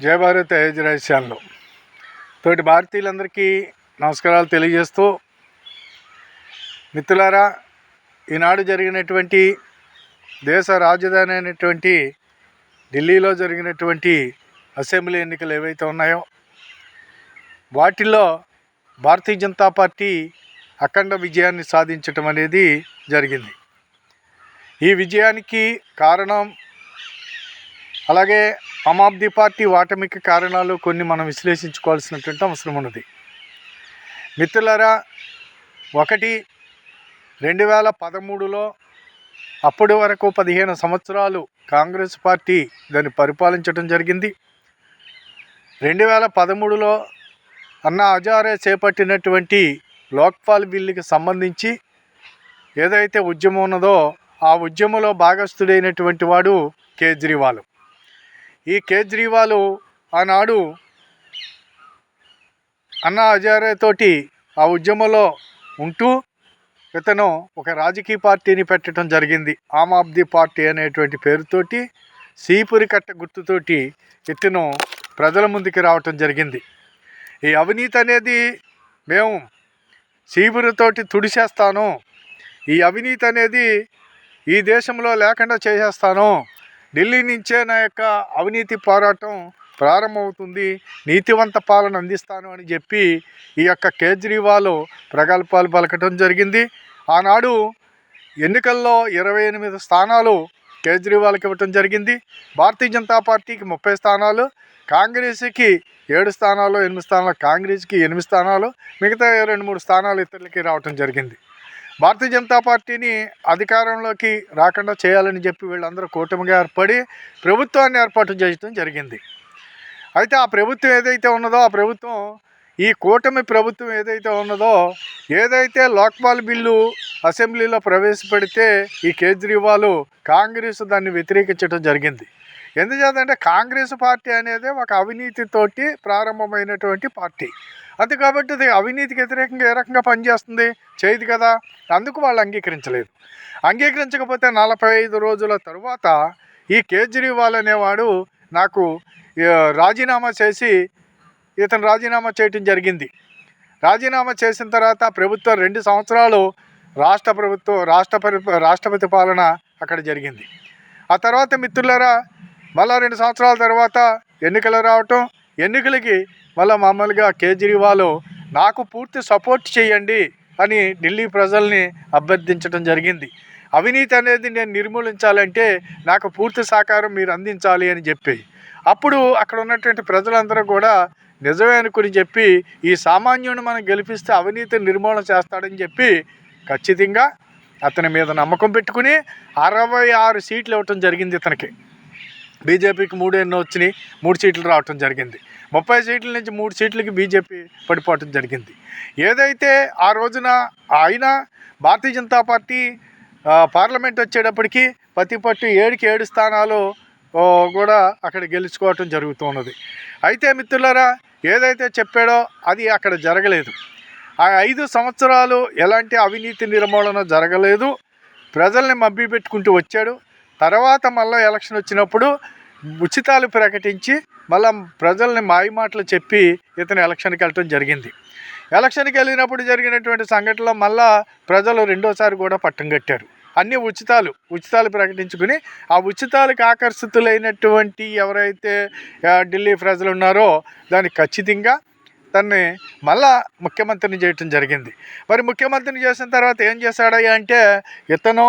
జయ భారత్ రహస్యాల్లో తోటి భారతీయులందరికీ నమస్కారాలు తెలియజేస్తూ మిత్రులారా ఈనాడు జరిగినటువంటి దేశ రాజధాని అయినటువంటి ఢిల్లీలో జరిగినటువంటి అసెంబ్లీ ఎన్నికలు ఏవైతే ఉన్నాయో వాటిల్లో భారతీయ జనతా పార్టీ అఖండ విజయాన్ని సాధించటం అనేది జరిగింది. ఈ విజయానికి కారణం అలాగే ఆమ్ ఆద్మీ పార్టీ ఓటమికి కారణాలు కొన్ని మనం విశ్లేషించుకోవాల్సినటువంటి అవసరం ఉన్నది. మిత్రులారా ఒకటి రెండు వేల పదమూడులో అప్పటి వరకు పదిహేను సంవత్సరాలు కాంగ్రెస్ పార్టీ దాన్ని పరిపాలించడం జరిగింది. రెండు వేల పదమూడులో అన్నా హజారే చేపట్టినటువంటి లోక్పాల్ బిల్లుకి సంబంధించి ఏదైతే ఉద్యమం ఉన్నదో ఆ ఉద్యమంలో భాగస్థుడైనటువంటి వాడు కేజ్రీవాల్. ఈ కేజ్రీవాల్ ఆనాడు అన్నా హజారే తోటి ఆ ఉద్యమంలో ఉంటూ ఇతను ఒక రాజకీయ పార్టీని పెట్టడం జరిగింది. ఆమ్ ఆద్మీ పార్టీ అనేటువంటి పేరుతోటి సీపురి కట్ట గుర్తుతోటి ఇతను ప్రజల ముందుకి రావటం జరిగింది. ఈ అవినీతి అనేది మేము సీపురితోటి తుడిచేస్తాను. ఈ అవినీతి అనేది ఈ దేశంలో లేకుండా చేసేస్తాను. ఢిల్లీ నుంచే నా యొక్క అవినీతి పోరాటం ప్రారంభమవుతుంది. నీతివంత పాలన అందిస్తాను అని చెప్పి ఈ యొక్క కేజ్రీవాల్ ప్రగల్భాలు పలకటం జరిగింది. ఆనాడు ఎన్నికల్లో ఇరవై ఎనిమిది స్థానాలు కేజ్రీవాల్కి ఇవ్వటం జరిగింది. భారతీయ జనతా పార్టీకి ముప్పై స్థానాలు కాంగ్రెస్కి ఏడు స్థానాలు ఎనిమిది స్థానాలు కాంగ్రెస్కి ఎనిమిది స్థానాలు మిగతా రెండు మూడు స్థానాలు ఇతరులకి రావటం జరిగింది. భారతీయ జనతా పార్టీని అధికారంలోకి రాకుండా చేయాలని చెప్పి వీళ్ళందరూ కూటమిగా ఏర్పడి ప్రభుత్వాన్ని ఏర్పాటు చేయడం జరిగింది. అయితే ఆ ప్రభుత్వం ఏదైతే ఉన్నదో ఆ ప్రభుత్వం ఈ కూటమి ప్రభుత్వం ఏదైతే ఉన్నదో ఏదైతే లోక్పాల్ బిల్లు అసెంబ్లీలో ప్రవేశపెడితే ఈ కేజ్రీవాల్ కాంగ్రెస్ దాన్ని వ్యతిరేకించడం జరిగింది. ఎందుచేతంటే కాంగ్రెస్ పార్టీ అనేది ఒక అవినీతితోటి ప్రారంభమైనటువంటి పార్టీ. అది కాబట్టి అది అవినీతికి వ్యతిరేకంగా ఏ రకంగా పనిచేస్తుంది? చేయదు కదా. అందుకు వాళ్ళు అంగీకరించలేదు. అంగీకరించకపోతే నలభై ఐదు రోజుల తరువాత ఈ కేజ్రీవాల్ అనేవాడు నాకు రాజీనామా చేసి ఇతను రాజీనామా చేయటం జరిగింది. రాజీనామా చేసిన తర్వాత ప్రభుత్వం రెండు సంవత్సరాలు రాష్ట్ర ప్రభుత్వం రాష్ట్ర పరి రాష్ట్రపతి పాలన అక్కడ జరిగింది. ఆ తర్వాత మిత్రులరా మళ్ళా రెండు సంవత్సరాల తర్వాత ఎన్నికలు రావటం ఎన్నికలకి మళ్ళీ మామూలుగా కేజ్రీవాల్ నాకు పూర్తి సపోర్ట్ చేయండి అని ఢిల్లీ ప్రజల్ని అభ్యర్థించడం జరిగింది. అవినీతి అనేది నేను నిర్మూలించాలంటే నాకు పూర్తి సహకారం మీరు అందించాలి అని చెప్పి. అప్పుడు అక్కడ ఉన్నటువంటి ప్రజలందరూ కూడా నిజమే అనుకుని చెప్పి ఈ సామాన్యుని మనం గెలిపిస్తే అవినీతి నిర్మూలన చేస్తాడని చెప్పి ఖచ్చితంగా అతని మీద నమ్మకం పెట్టుకుని అరవై ఆరు సీట్లు ఇవ్వటం జరిగింది ఇతనికి. బీజేపీకి మూడు ఎన్నో వచ్చినాయి మూడు సీట్లు రావటం జరిగింది. ముప్పై సీట్ల నుంచి మూడు సీట్లకి బీజేపీ పడిపోవటం జరిగింది. ఏదైతే ఆ రోజున ఆయన భారతీయ జనతా పార్టీ పార్లమెంట్ వచ్చేటప్పటికి ప్రతిపట్టు ఏడుకి ఏడు స్థానాలు కూడా అక్కడ గెలుచుకోవటం జరుగుతున్నది. అయితే మిత్రులారా ఏదైతే చెప్పాడో అది అక్కడ జరగలేదు. ఆ ఐదు సంవత్సరాలు ఎలాంటి అవినీతి నిర్మూలన జరగలేదు. ప్రజల్ని మబ్బి పెట్టుకుంటూ వచ్చాడు. తర్వాత మళ్ళీ ఎలక్షన్ వచ్చినప్పుడు ఉచితాలు ప్రకటించి మళ్ళీ ప్రజల్ని మాయమాటలు చెప్పి ఇతను ఎలక్షన్కి వెళ్ళటం జరిగింది. ఎలక్షన్కి వెళ్ళినప్పుడు జరిగినటువంటి సంఘటనలో మళ్ళా ప్రజలు రెండోసారి కూడా పట్టం కట్టారు. అన్ని ఉచితాలు ఉచితాలు ప్రకటించుకుని ఆ ఉచితాలకు ఆకర్షితులైనటువంటి ఎవరైతే ఢిల్లీ ప్రజలు ఉన్నారో దాన్ని ఖచ్చితంగా తన్ని మళ్ళా ముఖ్యమంత్రిని చేయటం జరిగింది. మరి ముఖ్యమంత్రిని చేసిన తర్వాత ఏం చేశాడయ్యా అంటే ఇతను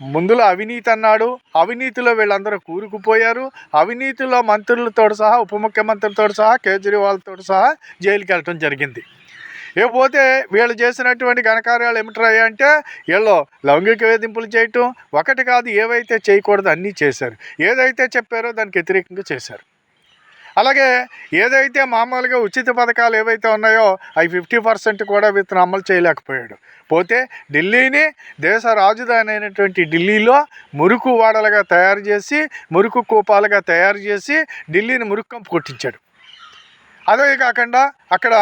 ముందులో అవినీతి అన్నాడు. అవినీతిలో వీళ్ళందరూ కూరుకుపోయారు. అవినీతిలో మంత్రులతో సహా ఉప ముఖ్యమంత్రితో సహా కేజ్రీవాల్తో సహా జైలుకి వెళ్ళటం జరిగింది. ఇకపోతే వీళ్ళు చేసినటువంటి ఘనకార్యాలు ఏమిటాయి అంటే వీళ్ళు లౌంగిక వేధింపులు చేయటం. ఒకటి కాదు ఏవైతే చేయకూడదు అన్నీ చేశారు. ఏదైతే చెప్పారో దానికి వ్యతిరేకంగా చేశారు. అలాగే ఏదైతే మామూలుగా ఉచిత పథకాలు ఏవైతే ఉన్నాయో అవి ఫిఫ్టీ పర్సెంట్ కూడా ఇతను అమలు చేయలేకపోయాడు. పోతే ఢిల్లీని దేశ రాజధాని అయినటువంటి ఢిల్లీలో మురుకు వాడలుగా తయారు చేసి మురుకు కూపాలుగా తయారు చేసి ఢిల్లీని మురుక్కం కొట్టించాడు. అదే కాకుండా అక్కడ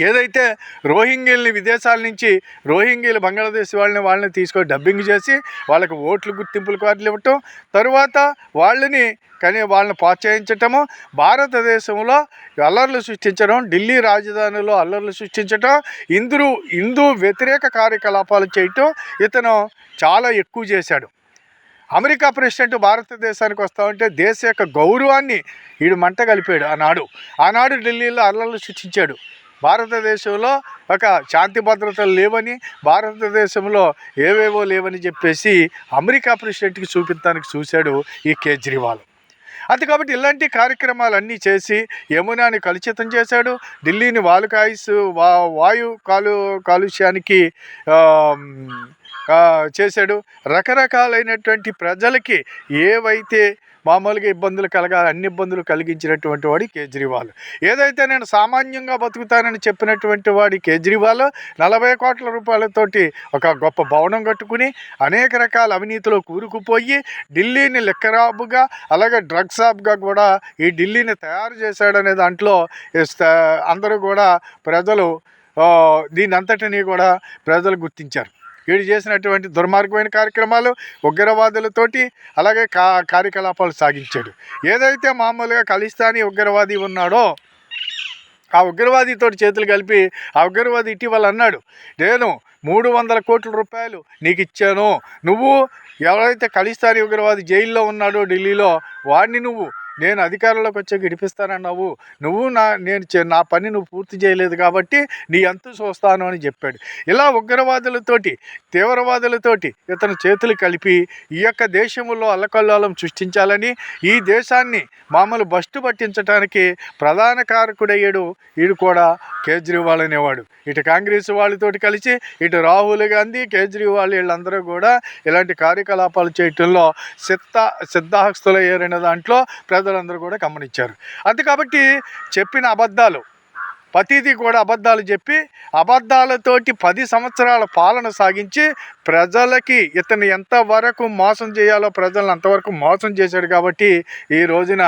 ఏదైతే రోహింగ్యల్ని విదేశాల నుంచి రోహింగ్యలు బంగ్లాదేశ్ వాళ్ళని వాళ్ళని తీసుకొని డబ్బింగ్ చేసి వాళ్ళకి ఓట్లు గుర్తింపుల కార్డులు ఇవ్వటం తరువాత వాళ్ళని కానీ వాళ్ళని ప్రోత్సహించటము భారతదేశంలో అల్లర్లు సృష్టించడం ఢిల్లీ రాజధానిలో అల్లర్లు సృష్టించడం ఇందురు హిందూ వ్యతిరేక కార్యకలాపాలు చేయటం ఇతను చాలా ఎక్కువ చేశాడు. అమెరికా ప్రెసిడెంట్ భారతదేశానికి వస్తా ఉంటే దేశ యొక్క గౌరవాన్ని వీడు మంట కలిపాడు ఆనాడు. ఆనాడు ఢిల్లీలో అల్లర్లు సృష్టించాడు. భారతదేశంలో ఒక శాంతి భద్రతలు లేవని భారతదేశంలో ఏవేవో లేవని చెప్పేసి అమెరికా ప్రెసిడెంట్కి చూపించడానికి చూశాడు ఈ కేజ్రీవాల్. అది కాబట్టి ఇలాంటి కార్యక్రమాలన్నీ చేసి యమునాని కలుషితం చేశాడు. ఢిల్లీని వాలుకాయుస్ వా వాయు కాలు కాలుష్యానికి చేశాడు. రకరకాలైనటువంటి ప్రజలకి ఏవైతే మామూలుగా ఇబ్బందులు కలగాలి అన్ని ఇబ్బందులు కలిగించినటువంటి వాడి కేజ్రీవాల్. ఏదైతే నేను సామాన్యంగా బతుకుతానని చెప్పినటువంటి వాడి కేజ్రీవాల్ నలభై కోట్ల రూపాయలతోటి ఒక గొప్ప భవనం కట్టుకుని అనేక రకాల అవినీతిలో కూరుకుపోయి ఢిల్లీని లెక్కరాబుగా అలాగే డ్రగ్స్ షాప్గా కూడా ఈ ఢిల్లీని తయారు చేశాడనే దాంట్లో అందరూ కూడా ప్రజలు దీని అంతటినీ కూడా ప్రజలు గుర్తించారు. వీడు చేసినటువంటి దుర్మార్గమైన కార్యక్రమాలు ఉగ్రవాదులతోటి అలాగే కా కార్యకలాపాలు సాగించాడు. ఏదైతే మామూలుగా ఖలిస్తానీ ఉగ్రవాది ఉన్నాడో ఆ ఉగ్రవాదితో చేతులు కలిపి ఆ ఉగ్రవాది ఇటీవల అన్నాడు నేను మూడు వందల కోట్ల రూపాయలు నీకు ఇచ్చాను. నువ్వు ఎవరైతే ఖలిస్తానీ ఉగ్రవాది జైల్లో ఉన్నాడో ఢిల్లీలో వాడిని నువ్వు నేను అధికారంలోకి వచ్చాక ఇడిపిస్తానన్నావు. నువ్వు నా నేను చే- నా పని నువ్వు పూర్తి చేయలేదు కాబట్టి నీ అంతు చూస్తాను అని చెప్పాడు. ఇలా ఉగ్రవాదులతోటి తీవ్రవాదులతోటి ఇతను చేతులు కలిపి ఈ యొక్క దేశంలో అల్లకల్లోలం సృష్టించాలని ఈ దేశాన్ని మామూలు బస్టు పట్టించడానికి ప్రధాన కారకుడయ్యాడు. వీడు కూడా కేజ్రీవాల్ అనేవాడు. ఇటు కాంగ్రెస్ వాళ్ళతోటి కలిసి ఇటు రాహుల్ గాంధీ కేజ్రీవాల్ వీళ్ళందరూ కూడా ఇలాంటి కార్యకలాపాలు చేయటంలో సిద్ధ సిద్ధాహస్తులయ్యారనే దాంట్లో ప్రజలందరూ కూడా గమనించారు. అంతే కాబట్టి చెప్పిన అబద్ధాలు ప్రతిదీ కూడా అబద్ధాలు చెప్పి అబద్ధాలతోటి పది సంవత్సరాల పాలన సాగించి ప్రజలకి ఇతను ఎంతవరకు మోసం చేయాలో ప్రజలను అంతవరకు మోసం చేశాడు కాబట్టి ఈ రోజున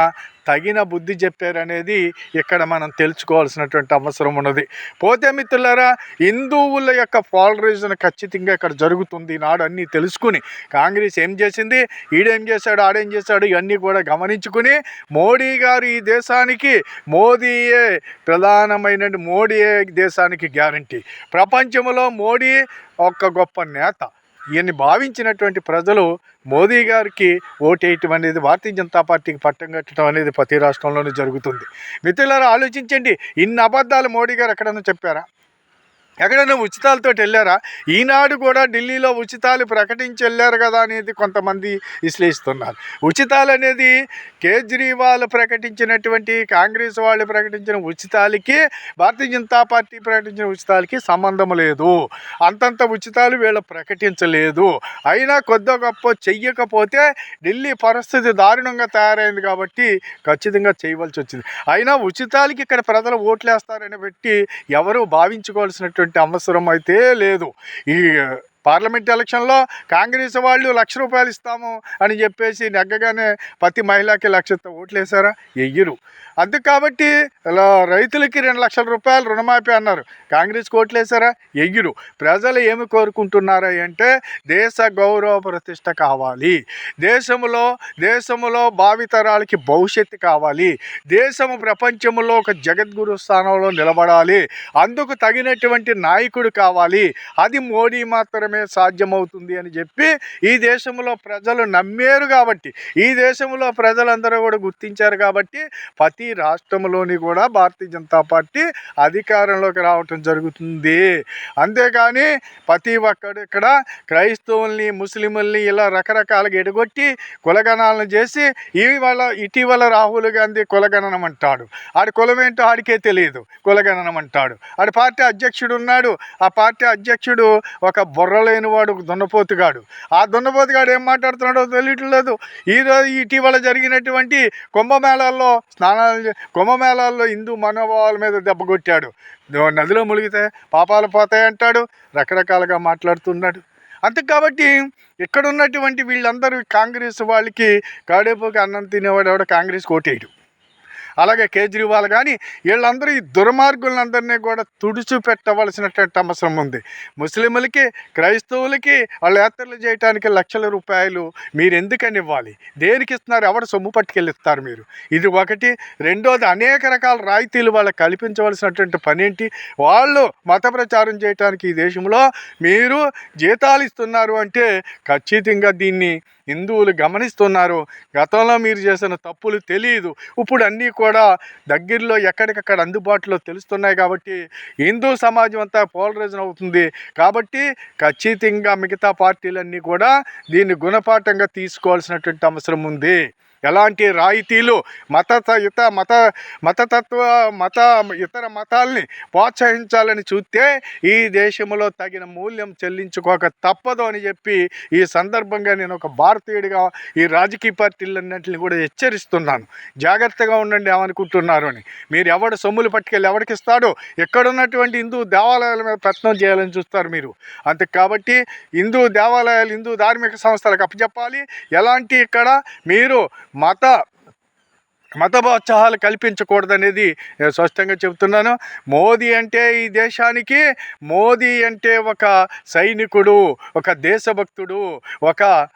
తగిన బుద్ధి చెప్పారనేది ఇక్కడ మనం తెలుసుకోవాల్సినటువంటి అవసరం ఉన్నది. పోతే మిత్రులారా హిందువుల యొక్క పోలరైజేషన్ ఖచ్చితంగా ఇక్కడ జరుగుతుంది. నాడు అన్నీ తెలుసుకుని కాంగ్రెస్ ఏం చేసింది? ఈడేం చేశాడు? ఆడేం చేశాడు? ఇవన్నీ కూడా గమనించుకుని మోడీ గారు ఈ దేశానికి మోదీయే ప్రధానమైన మోడీయే దేశానికి గ్యారంటీ ప్రపంచంలో మోడీ ఒక గొప్ప నేత. ఈయన్ని భావించినటువంటి ప్రజలు మోదీ గారికి ఓటేయటం అనేది భారతీయ జనతా పార్టీకి పట్టం కట్టడం అనేది ప్రతి రాష్ట్రంలోనూ జరుగుతుంది. మిత్రులారా ఆలోచించండి. ఇన్ని అబద్ధాలు మోడీ గారు ఎక్కడన్నా చెప్పారా? ఎక్కడైనా ఉచితాలతో వెళ్ళారా? ఈనాడు కూడా ఢిల్లీలో ఉచితాలు ప్రకటించి వెళ్ళారు కదా అనేది కొంతమంది విశ్లేషిస్తున్నారు. ఉచితాలు అనేది కేజ్రీవాల్ ప్రకటించినటువంటి కాంగ్రెస్ వాళ్ళు ప్రకటించిన ఉచితాలకి భారతీయ జనతా పార్టీ ప్రకటించిన ఉచితాలకి సంబంధం లేదు. అంతంత ఉచితాలు వీళ్ళు ప్రకటించలేదు. అయినా కొద్ది గొప్ప చెయ్యకపోతే ఢిల్లీ పరిస్థితి దారుణంగా తయారైంది కాబట్టి ఖచ్చితంగా చేయవలసి వచ్చింది. అయినా ఉచితాలకి ఇక్కడ ప్రజలు ఓట్లేస్తారని పెట్టి ఎవరు భావించుకోవాల్సినటువంటి అవసరం అయితే లేదు. ఈ పార్లమెంట్ ఎలక్షన్లో కాంగ్రెస్ వాళ్ళు లక్ష రూపాయలు ఇస్తాము అని చెప్పేసి నెగ్గగానే ప్రతి మహిళకి లక్షతో ఓట్లేసారా ఎయ్యరు. అందుకు కాబట్టి రైతులకి రెండు లక్షల రూపాయలు రుణమాఫీ అన్నారు. కాంగ్రెస్కి ఓట్లేసారా ఎయ్యరు. ప్రజలు ఏమి కోరుకుంటున్నారా అంటే దేశ గౌరవ ప్రతిష్ట కావాలి. దేశంలో దేశంలో భావితరాలకి భవిష్యత్తు కావాలి. దేశము ప్రపంచంలో ఒక జగద్గురు స్థానంలో నిలబడాలి. అందుకు తగినటువంటి నాయకుడు కావాలి. అది మోడీ మాత్రమే సాధ్యమవుతుంది అని చెప్పి ఈ దేశంలో ప్రజలు నమ్మారు కాబట్టి ఈ దేశంలో ప్రజలందరూ కూడా గుర్తించారు కాబట్టి ప్రతి రాష్ట్రంలోని కూడా భారతీయ జనతా పార్టీ అధికారంలోకి రావటం జరుగుతుంది. అంతేకాని ప్రతి ఒక్కడు ఇక్కడ క్రైస్తవుల్ని ముస్లిముల్ని ఇలా రకరకాలుగా ఎడగొట్టి కులగణాలను చేసి ఇవాళ ఇటీవల రాహుల్ గాంధీ కులగణనం అంటాడు. ఆడి కులం ఏంటో ఆడికే తెలియదు. కులగణనం అంటాడు. ఆడి పార్టీ అధ్యక్షుడు ఉన్నాడు. ఆ పార్టీ అధ్యక్షుడు ఒక బుర్ర బుర్రలేని వాడు దున్నపోతుగాడు. ఆ దున్నపోతుగాడు ఏం మాట్లాడుతున్నాడో తెలియట్లేదు ఈరోజు ఇటీవల జరిగినటువంటి కుంభమేళాల్లో స్నానాలు కుంభమేళాల్లో హిందూ మనోభావాల మీద దెబ్బ కొట్టాడు. నదిలో మునిగితే పాపాలు పోతాయి అంటాడు. రకరకాలుగా మాట్లాడుతున్నాడు. అంతే కాబట్టి ఇక్కడ ఉన్నటువంటి వీళ్ళందరూ కాంగ్రెస్ వాళ్ళకి కాడేపోకి అన్నం తినేవాడు ఎవడ కాంగ్రెస్ ఓటేయడు. అలాగే కేజ్రీవాల్ కానీ వీళ్ళందరూ ఈ దుర్మార్గులందరినీ కూడా తుడిచిపెట్టవలసినటువంటి అవసరం ఉంది. ముస్లింలకి క్రైస్తవులకి వాళ్ళ యాత్రలు చేయడానికి లక్షల రూపాయలు మీరు ఎందుకని ఇవ్వాలి? దేనికి ఇస్తున్నారు? ఎవరు సొమ్ము పట్టుకెళ్ళిస్తారు మీరు? ఇది ఒకటి. రెండోది అనేక రకాల రాయితీలు వాళ్ళకి కల్పించవలసినటువంటి పని ఏంటి? వాళ్ళు మత ప్రచారం చేయడానికి ఈ దేశంలో మీరు జీతాలు ఇస్తున్నారు అంటే ఖచ్చితంగా దీన్ని హిందువులు గమనిస్తున్నారు. గతంలో మీరు చేసిన తప్పులు తెలియదు ఇప్పుడు అన్నీ కూడా దగ్గరలో ఎక్కడికక్కడ అందుబాటులో తెలుస్తున్నాయి కాబట్టి హిందూ సమాజం అంతా పోలరైజన్ అవుతుంది. కాబట్టి ఖచ్చితంగా మిగతా పార్టీలన్నీ కూడా దీన్ని గుణపాఠంగా తీసుకోవాల్సినటువంటి అవసరం ఉంది. ఎలాంటి రాయితీలు మత ఇత మత మతతత్వ మత ఇతర మతాల్ని ప్రోత్సహించాలని చూస్తే ఈ దేశంలో తగిన మూల్యం చెల్లించుకోక తప్పదు అని చెప్పి ఈ సందర్భంగా నేను ఒక భారతీయుడిగా ఈ రాజకీయ పార్టీలన్నింటిని కూడా హెచ్చరిస్తున్నాను. జాగ్రత్తగా ఉండండి ఏమనుకుంటున్నారు అని. మీరు ఎవడు సొమ్ములు పట్టుకెళ్ళి ఎవరికి ఇస్తాడో ఎక్కడున్నటువంటి హిందూ దేవాలయాల మీద ప్రయత్నం చేయాలని చూస్తారు మీరు. అంతే కాబట్టి హిందూ దేవాలయాలు హిందూ ధార్మిక సంస్థలకు అప్పచెప్పాలి. ఎలాంటి ఇక్కడ మీరు మత మతోత్సాహాలు కల్పించకూడదనేది నేను స్పష్టంగా చెబుతున్నాను. మోదీ అంటే ఈ దేశానికి మోదీ అంటే ఒక సైనికుడు ఒక దేశభక్తుడు ఒక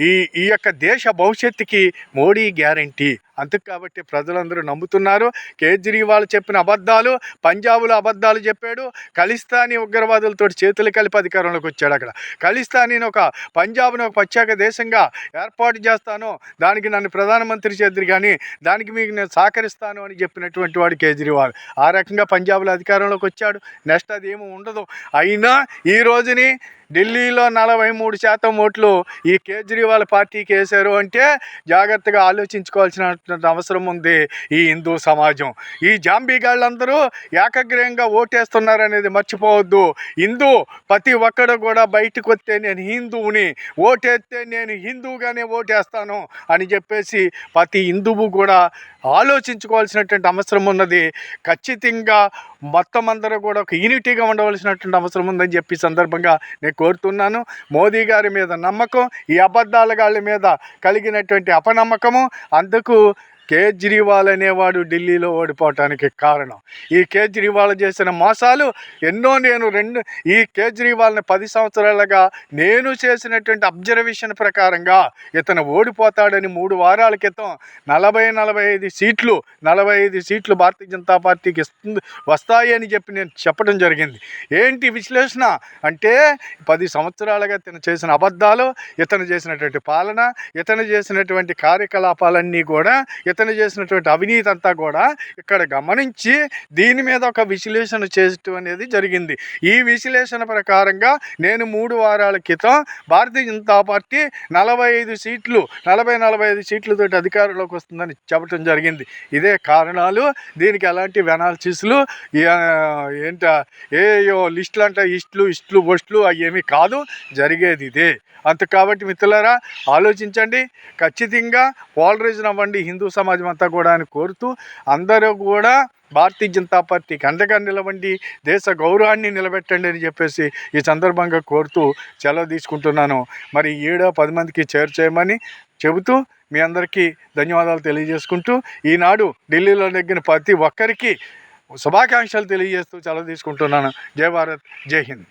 ఈ ఈ యొక్క దేశ భవిష్యత్తుకి మోడీ గ్యారంటీ. అందుకు కాబట్టి ప్రజలందరూ నమ్ముతున్నారు. కేజ్రీవాల్ చెప్పిన అబద్ధాలు పంజాబ్లో అబద్ధాలు చెప్పాడు. ఖలిస్తానీ ఉగ్రవాదులతో చేతులు కలిపి అధికారంలోకి వచ్చాడు అక్కడ. ఖలిస్తానీని ఒక పంజాబ్ని ఒక ప్రత్యేక దేశంగా ఏర్పాటు చేస్తాను. దానికి నన్ను ప్రధానమంత్రి చేద్దరు కానీ దానికి మీకు నేను సహకరిస్తాను అని చెప్పినటువంటి వాడు కేజ్రీవాల్. ఆ రకంగా పంజాబ్లో అధికారంలోకి వచ్చాడు. నెక్స్ట్ అది ఏమీ ఉండదు. అయినా ఈ రోజుని ఢిల్లీలో నలభై మూడు శాతం ఓట్లు ఈ కేజ్రీవాల్ పార్టీకి వేశారు అంటే జాగ్రత్తగా ఆలోచించుకోవాల్సిన అవసరం ఉంది ఈ హిందూ సమాజం. ఈ జాంబీగాళ్ళందరూ ఏకగ్రహంగా ఓటేస్తున్నారు అనేది మర్చిపోవద్దు. హిందూ ప్రతి ఒక్కడు కూడా బయటకు వస్తే నేను హిందువుని ఓటేస్తే నేను హిందువుగానే ఓటేస్తాను అని చెప్పేసి ప్రతి హిందువు కూడా ఆలోచించుకోవాల్సినటువంటి అవసరం ఉన్నది. ఖచ్చితంగా మొత్తం అందరూ కూడా ఒక యూనిటీగా ఉండవలసినటువంటి అవసరం ఉందని చెప్పి సందర్భంగా నేను కోరుతున్నాను. మోదీ గారి మీద నమ్మకం ఈ అబద్ధాల గాళ్ళ మీద కలిగినటువంటి అపనమ్మకము. అందుకు కేజ్రీవాల్ అనేవాడు ఢిల్లీలో ఓడిపోవటానికి కారణం. ఈ కేజ్రీవాల్ చేసిన మోసాలు ఎన్నో నేను రెండు ఈ కేజ్రీవాల్ని పది సంవత్సరాలుగా నేను చేసినటువంటి అబ్జర్వేషన్ ప్రకారంగా ఇతను ఓడిపోతాడని మూడు వారాల క్రితం నలభై నలభై ఐదు సీట్లు నలభై ఐదు సీట్లు భారతీయ జనతా పార్టీకి ఇస్తుంది వస్తాయి అని చెప్పి నేను చెప్పడం జరిగింది. ఏంటి విశ్లేషణ? అంటే పది సంవత్సరాలుగా ఇతను చేసిన అబద్ధాలు ఇతను చేసినటువంటి పాలన ఇతను చేసినటువంటి కార్యకలాపాలన్నీ కూడా ఇతను చేసినటువంటి అవినీతి అంతా కూడా ఇక్కడ గమనించి దీని మీద ఒక విశ్లేషణ చేయటం అనేది జరిగింది. ఈ విశ్లేషణ ప్రకారంగా నేను మూడు వారాల క్రితం భారతీయ జనతా పార్టీ నలభై ఐదు సీట్లు నలభై నలభై ఐదు సీట్లతో అధికారంలోకి వస్తుందని చెప్పడం జరిగింది. ఇదే కారణాలు దీనికి ఎలాంటి వెనాలసిస్లు ఏంట ఏయో లిస్టులు అంటే ఇస్టులు ఇస్టులు బొస్టులు అవి ఏమీ కాదు జరిగేది ఇదే. అంత కాబట్టి మిత్రులారా ఆలోచించండి. ఖచ్చితంగా పోలరైజన్ అవ్వండి హిందూ సమాజం అంతా కూడా అని కోరుతూ అందరూ కూడా భారతీయ జనతా పార్టీకి అండగా నిలవండి దేశ గౌరవాన్ని నిలబెట్టండి అని చెప్పేసి ఈ సందర్భంగా కోరుతూ సెలవు తీసుకుంటున్నాను. మరి ఏడో పది మందికి చేరు చేయమని చెబుతూ మీ అందరికీ ధన్యవాదాలు తెలియజేసుకుంటూ ఈనాడు ఢిల్లీలో నెగ్గిన ప్రతి ఒక్కరికి శుభాకాంక్షలు తెలియజేస్తూ సెలవు తీసుకుంటున్నాను. జై భారత్ జై హింద్.